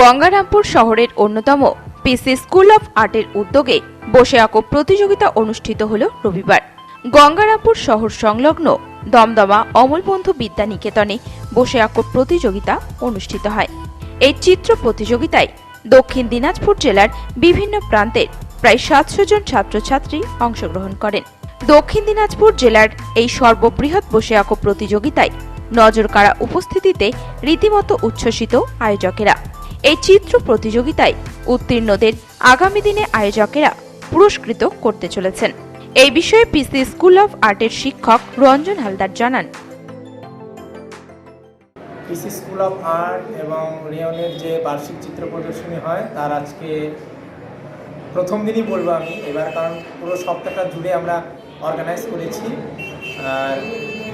গঙ্গারামপুর শহরের অন্যতম পিসি school of আর্টের উদ্যোগে বসে আঁকো প্রতিযোগিতা অনুষ্ঠিত হল রবিবার। গঙ্গারামপুর শহর সংলগ্ন দমদমা অমলবন্ধু বিদ্যা নিকেতনে বসে আঁকো প্রতিযোগিতা অনুষ্ঠিত হয়। এই চিত্র প্রতিযোগিতায় দক্ষিণ দিনাজপুর জেলার বিভিন্ন প্রান্তের প্রায় সাতশো জন ছাত্রছাত্রী অংশগ্রহণ করেন। দক্ষিণ দিনাজপুর জেলার এই সর্ববৃহৎ বসে আঁকো প্রতিযোগিতায় নজর নজরকাড়া উপস্থিতিতে রীতিমতো উচ্ছ্বসিত আয়োজকেরা। এই চিত্র প্রতিযোগিতায় উত্তীর্ণদের আগামী দিনে আয়োজকেরা পুরস্কৃত করতে চলেছেন। এই বিষয়ে পিসি স্কুল অফ আর্টের শিক্ষক রঞ্জন হালদার জানান। পিসি স্কুল অফ আর্ট এবং রিয়নের যে বার্ষিক চিত্র প্রদর্শনী হয়, তার আজকে প্রথম দিনই বলব আমি। এবার কারণ পুরো সপ্তাহটা জুড়ে আমরা অর্গানাইজ করেছি। আর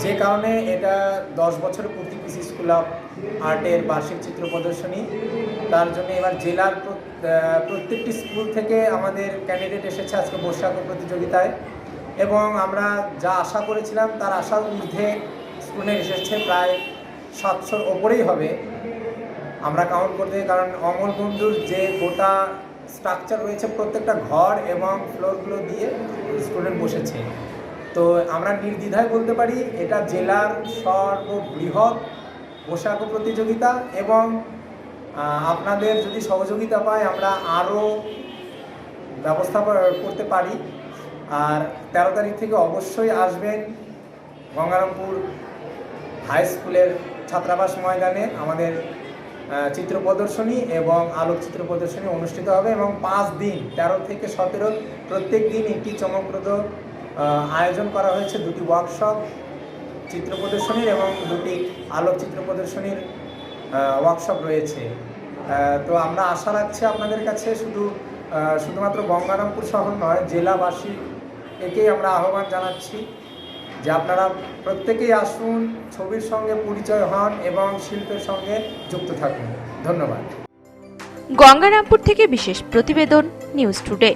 যে কারণে এটা দশ বছর পূর্তি পিসি স্কুল অফ আর্টের বার্ষিক চিত্র প্রদর্শনী। তার জন্য এবার জেলার প্রত্যেকটি স্কুল থেকে আমাদের ক্যান্ডিডেট এসেছে আজকে বৈশাখ প্রতিযোগিতায়। এবং আমরা যা আশা করেছিলাম, তার আশার ঊর্ধ্বে স্টুডেন্ট এসেছে প্রায় সাতশোর ওপরেই হবে। আমরা কাউন্ট করতে কারণ অমল বন্ধুর যে গোটা স্ট্রাকচার রয়েছে প্রত্যেকটা ঘর এবং ফ্লোরগুলো দিয়ে স্টুডেন্ট বসেছে। তো আমরা নির্দ্বিধায় বলতে পারি এটা জেলার সর্ববৃহৎ পোশাক প্রতিযোগিতা এবং আপনাদের যদি সহযোগিতা পাই আমরা আরও ব্যবস্থা করতে পারি। আর তেরো তারিখ থেকে অবশ্যই আসবেন গঙ্গারামপুর হাই স্কুলের ছাত্রাবাস ময়দানে আমাদের চিত্র প্রদর্শনী এবং আলোকচিত্র প্রদর্শনী অনুষ্ঠিত হবে এবং পাঁচ দিন, তেরো থেকে সতেরো প্রত্যেক দিন একটি চমকপ্রদ আয়োজন করা হয়েছে। দুটি ওয়ার্কশপ চিত্র প্রদর্শনীর এবং দুটি আলোকচিত্র প্রদর্শনীর ওয়ার্কশপ রয়েছে। তো আমরা আশা রাখছি আপনাদের কাছে শুধু শুধুমাত্র গঙ্গারামপুর শহর নয়, জেলাবাসী একেই আমরা আহ্বান জানাচ্ছি যে আপনারা প্রত্যেকেই আসুন, ছবির সঙ্গে পরিচয় হন এবং শিল্পের সঙ্গে যুক্ত থাকুন। ধন্যবাদ। গঙ্গারামপুর থেকে বিশেষ প্রতিবেদন নিউজ টুডে